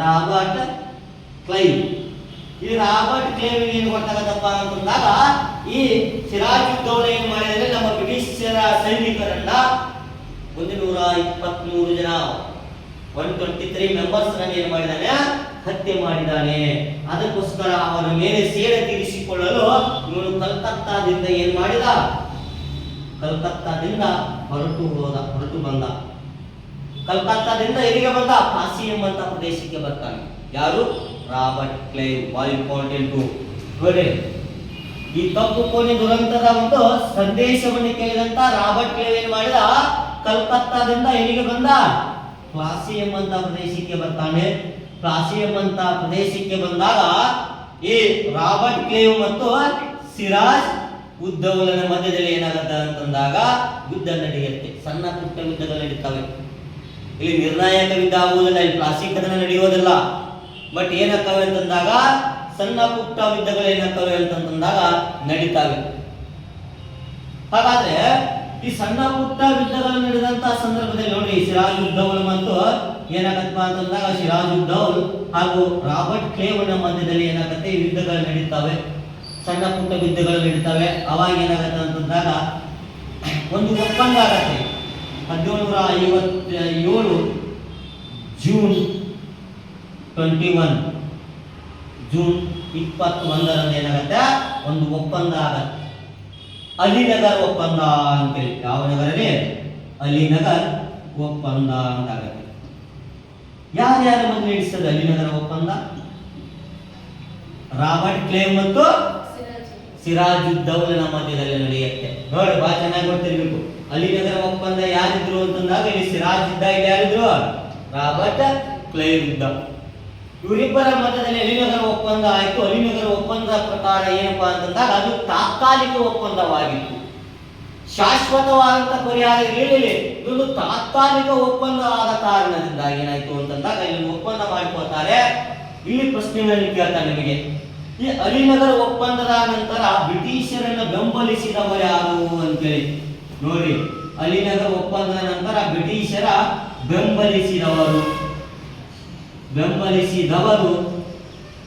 Robert Clive ಈ Robert Clive ಏನು ಗೊತ್ತಾಗತ್ತಪ್ಪ ಅಂತಂದಾಗ, ಈ ಸಿರಾಜುದ್ದೌಲ ಏನ್ ಮಾಡಿದ್ರೆ? ನಮ್ಮ ಬ್ರಿಟಿಷರ ಸೈನಿಕರನ್ನ ಒಂದು ನೂರ ಇಪ್ಪತ್ಮೂರು ಜನ ಒನ್ ಟ್ವೆಂಟಿ ತ್ರೀ ಮೆಂಬರ್ಸ್ ಏನ್ ಮಾಡಿದಾನೆ? ಹತ್ಯೆ ಮಾಡಿದ್ದಾನೆ ಅದಕ್ಕೋಸ್ಕರ ಅವನ ಮೇಲೆ ಸೇಡೆ ತೀರಿಸಿಕೊಳ್ಳಲು ಇವನು ಕಲ್ಕತ್ತಾದಿಂದ ಏನ್ ಮಾಡಿದ? ಕಲ್ಕತ್ತಾದಿಂದ ಹೊರಟು ಹೋದ, ಹೊರಟು ಬಂದ. ಕಲ್ಕತ್ತಾದಿಂದ ಎಲ್ಲಿಗೆ ಬಂದ? ಕಾಶಿ ಎಂಬಂತ ಪ್ರದೇಶಕ್ಕೆ ಬರ್ತಾನೆ. ಯಾರು? ರಾಬರ್ಟ್ ಕ್ಲೈವ್ ಭಾಳ ಇಂಪಾರ್ಟೆಂಟ್ ಈ ತಪ್ಪು ಕೋಣೆ ದುರಂತದ ಒಂದು ಸಂದೇಶವನ್ನು ಕೇಳಿದಂತ ರಾಬರ್ಟ್ ಕ್ಲೇವ್ ಏನ್ ಮಾಡಿದ? ಕಲ್ಕತ್ತಾದಿಂದ ಎಲ್ಲಿಗೆ ಬಂದ? ಪ್ಲಾಸಿ ಎಂಬಂತ ಪ್ರದೇಶಕ್ಕೆ ಬರ್ತಾನೆ. ಪ್ಲಾಸಿ ಎಂಬಂತ ಪ್ರದೇಶಕ್ಕೆ ಬಂದಾಗ ಈ ರಾಬರ್ಟ್ ಕ್ಲೇವ್ ಮತ್ತು ಸಿರಾಜ್ ಉದ್ದವಲನ ಮಧ್ಯದಲ್ಲಿ ಏನಾಗುತ್ತೆ ಅಂತಂದಾಗ ಯುದ್ಧ ನಡೆಯುತ್ತೆ. ಸಣ್ಣ ಪುಟ್ಟ ಯುದ್ಧಗಳು ನಡೀತವೆ. ಇಲ್ಲಿ ನಿರ್ಣಾಯಕ ಯುದ್ಧ ಆಗುವುದಿಲ್ಲ ಇಲ್ಲಿ ಪ್ಲಾಸಿ ಕದನ ನಡೆಯೋದಿಲ್ಲ ಬಟ್ ಏನಾಗ್ತವೆ ಅಂತಂದಾಗ, ಸಣ್ಣ ಪುಟ್ಟ ಯುದ್ಧಗಳು ಏನಾಗ್ತವೆ ಅಂತಂದಾಗ ನಡೀತಾವೆ. ಹಾಗಾದ್ರೆ, ಈ ಸಣ್ಣ ಪುಟ್ಟ ಯುದ್ಧಗಳು ನಡೆದಂತ ಸಂದರ್ಭದಲ್ಲಿ ನೋಡಿ ಸಿರಾಜ್ ಯುದ್ಧವನ್ನು ಮತ್ತು ಏನಾಗತ್ತಪ್ಪ ಅಂತಂದಾಗ ಸಿರಾಜ್ ಉದ್ದೌಲ್ ಹಾಗೂ ರಾಬರ್ಟ್ ಕ್ಲೇವ್ನ ಮಧ್ಯದಲ್ಲಿ ಏನಾಗುತ್ತೆ ಯುದ್ಧಗಳು ನಡೀತಾವೆ. ಸಣ್ಣ ಪುಟ್ಟ ಯುದ್ಧಗಳು ನಡೀತಾವೆ. ಅವಾಗ ಏನಾಗತ್ತೆ ಅಂತಂದಾಗ, ಒಂದು ಒಪ್ಪಂದ ಆಗತ್ತೆ. ಹದಿನೇಳುನೂರ ಐವತ್ತ ಏಳು ಜೂನ್ ಟ್ವೆಂಟಿ ಒನ್. ಜೂನ್ ಇಪ್ಪತ್ತೊಂದರಂದು ಏನಾಗತ್ತೆ? ಒಂದು ಒಪ್ಪಂದ ಆಗತ್ತೆ. ಅಲಿನಗರ್ ಒಪ್ಪಂದ ಅಂತೇಳಿ ಯಾವ ನಗರನೇ ಅಲಿನಗರ್ ಒಪ್ಪಂದ ಅಂತ ಆಗತ್ತೆ. ಯಾರ್ಯಾರ ಮಂದಿ ನಡೆಸ್ತದೆ ಅಲಿನಗರ ಒಪ್ಪಂದ? ರಾಬರ್ಟ್ ಕ್ಲೇವ್ ಮತ್ತು ಸಿರಾಜುದ್ದೌಲನ ಮಧ್ಯದಲ್ಲಿ ನಡೆಯುತ್ತೆ. ನೋಡಿ, ಬಾ, ಚೆನ್ನಾಗಿ ಗೊತ್ತಿರ್ಬೇಕು. ಅಲಿನಗರ ಒಪ್ಪಂದ ಯಾರಿದ್ರು ಅಂತಂದಾಗ ಇಲ್ಲಿ ಸಿರಾಜ್ ಇದ್ದ ಇಲ್ಲಿ ಯಾರಿದ್ರು? ರಾಬರ್ಟ್ ಕ್ಲೇರ್ ಇದ್ದ ಇವರಿಬ್ಬರ ಮಧ್ಯದಲ್ಲಿ ಅಲಿನಗರ ಒಪ್ಪಂದ ಆಯ್ತು. ಅಲಿನಗರ ಒಪ್ಪಂದ ಪ್ರಕಾರ ಏನಪ್ಪಾ ಅಂತಂದಾಗ ಅದು ತಾತ್ಕಾಲಿಕ ಒಪ್ಪಂದವಾಗಿತ್ತು. ಶಾಶ್ವತವಾದಂತ ಪರಿಹಾರ ಇರಲಿಲ್ಲ. ಇದೊಂದು ತಾತ್ಕಾಲಿಕ ಒಪ್ಪಂದ ಆದ ಕಾರಣದಿಂದ ಏನಾಯ್ತು ಅಂತಂದಾಗ ಇಲ್ಲಿ ಒಪ್ಪಂದ ಮಾಡಿಕೊಳ್ತಾರೆ. ಇಲ್ಲಿ ಪ್ರಶ್ನೆಗಳನ್ನು ಕೇಳ್ತಾರೆ ನಿಮಗೆ. ಈ ಅಲಿನಗರ ಒಪ್ಪಂದದ ನಂತರ ಬ್ರಿಟಿಷರನ್ನು ಬೆಂಬಲಿಸಿದವರು ಯಾರು ಅಂತೇಳಿ. ನೋಡಿ, ಅಲಿನಗರ ಒಪ್ಪಂದದ ನಂತರ ಬ್ರಿಟಿಷರ ಬೆಂಬಲಿಸಿದವರು. ಬೆಂಬಲಿಸಿದವರು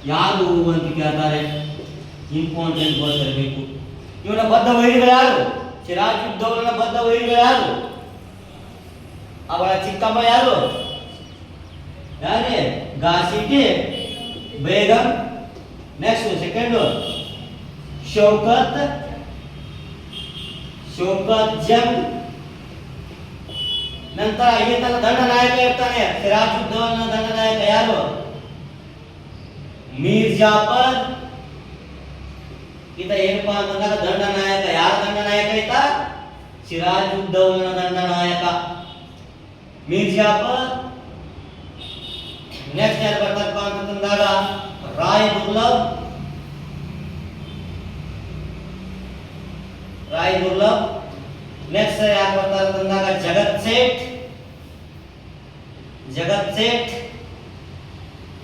ಯಾರು ಅಂತ ಕೇಳ್ತಾರೆ. ಇಂಪಾರ್ಟೆಂಟ್ ಗೊತ್ತಿರಬೇಕು ಇವನ ಬದ್ಧ ವೈರಿಗಳು ಯಾರು? ಸಿರಾಜುದ್ದೌಲನ ಬದ್ಧ ವೈರಿಗಳು ಯಾರು? ಅವಳ ಚಿಕ್ಕಮ್ಮ ಯಾರು? ಯಾರೇ? ಗಾಸಿಟಿ ಬೇಗಂ ನೆಕ್ಸ್ಟ್ ಸೆಕೆಂಡ್ ಶೌಕತ್ ಶೌಕತ್ ಜಂಗ್ ನಂತರ ಈತನ ದಂಡನಾಯಕ ಇರ್ತಾನೆ. ಸಿರಾಜುದ್ದೌಲನ ದಂಡನಾಯಕ ಯಾರು? ಮೀರ್ ಜಾಫರ್ ಈತ ಏನಪ್ಪಾ ಅಂತಂದಾಗ ದಂಡನಾಯಕ. ಯಾರ ದಂಡನಾಯಕ ಈತ? ಸಿರಾಜುದ್ದೌಲನ ದಂಡನಾಯಕ. ಮೀರ್ ಜಾಫರ್ ನೆಕ್ಸ್ಟ್ ಯಾರು ಬರ್ತಾರಪ್ಪ ಅಂತಂದಾಗ ರಾಯ್ ದುರ್ಲಭ್ ರಾಯ್ ದುರ್ಲಭ್ ನೆಕ್ಸ್ಟ್ ಯಾರು ಬರ್ತಾರೆ ಅಂತಂದಾಗ ಜಗತ್ ಸೇಠ್. ಜಗತ್ ಸೇಠ್.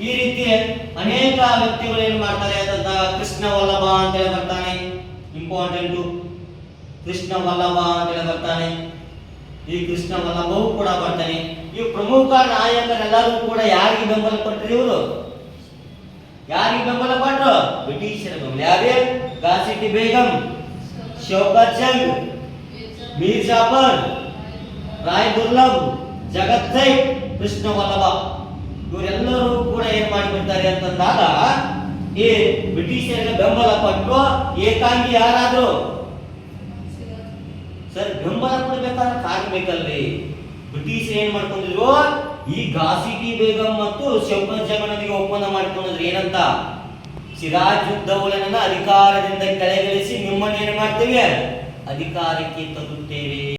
ಈ ರೀತಿ ಅನೇಕ ವ್ಯಕ್ತಿಗಳು ಏನ್ ಮಾಡ್ತಾರೆ ಅಂತಂದಾಗ ಕೃಷ್ಣ ವಲ್ಲಭ ಅಂತೇಳಿ ಬರ್ತಾನೆ. ಇಂಪಾರ್ಟೆಂಟು ಕೃಷ್ಣ ವಲ್ಲಭ ಅಂತೇಳಿ ಬರ್ತಾನೆ. ಈ ಕೃಷ್ಣ ವಲ್ಲಭವು ಕೂಡ ಬರ್ತಾನೆ. ಈ ಪ್ರಮುಖ ನಾಯಕರೆಲ್ಲರೂ ಕೂಡ ಯಾರಿಗೆ ಬೆಂಬಲ ಕೊಟ್ಟರು ಇವರು? ಯಾರಿಗೆ ಬೆಂಬಲ ಕೊಟ್ಟರು ಬ್ರಿಟಿಷರ ಬೆಂಬಲ. ಯಾರೇ ಗಾಸಿಟಿ ಬೇಗಂ, ಶೌಕತ್ ಜಂಗ್ ಮೀರ್ ರಾಯ್ ದುರ್ಲಭ್, ಜಗತ್ ಸೈಟ್ ಕೃಷ್ಣ ವಲ್ಲಭ. ಇವರೆಲ್ಲರೂ ಕೂಡ ಏನ್ ಮಾಡಿಬಿಡ್ತಾರೆ ಅಂತಂದಾಗ, ಈ ಬ್ರಿಟಿಷರಿಗೆ ಬೆಂಬಲ ಕೊಟ್ಟು ಏಕಾಂಗಿ ಯಾರಾದ್ರು? ಸರ್, ಬೆಂಬಲ ಕೊಡ್ಬೇಕಾದ್ರೆ ಕಾರಣ ಬೇಕಲ್ರಿ ಬ್ರಿಟಿಷ್ ಏನ್ ಮಾಡ್ಕೊಂಡಿದ್ರು? ಈ ಗಾಸಿಟಿ ಬೇಗಂ ಮತ್ತು ಶೌಕತ್ ಜಗನದಿಗೆ ಒಪ್ಪಂದ ಮಾಡಿಕೊಂಡ್ರೆ ಏನಂತ? ಸಿರಾಜ್ ಉದ್ದೌಲನನ್ನ ಅಧಿಕಾರದಿಂದ ಕೆಳಗಿಳಿಸಿ ನಿಮ್ಮನ್ನು ಏನು ಮಾಡ್ತೇವೆ? ಅಧಿಕಾರಕ್ಕೆ ತರುತ್ತೇವೆ.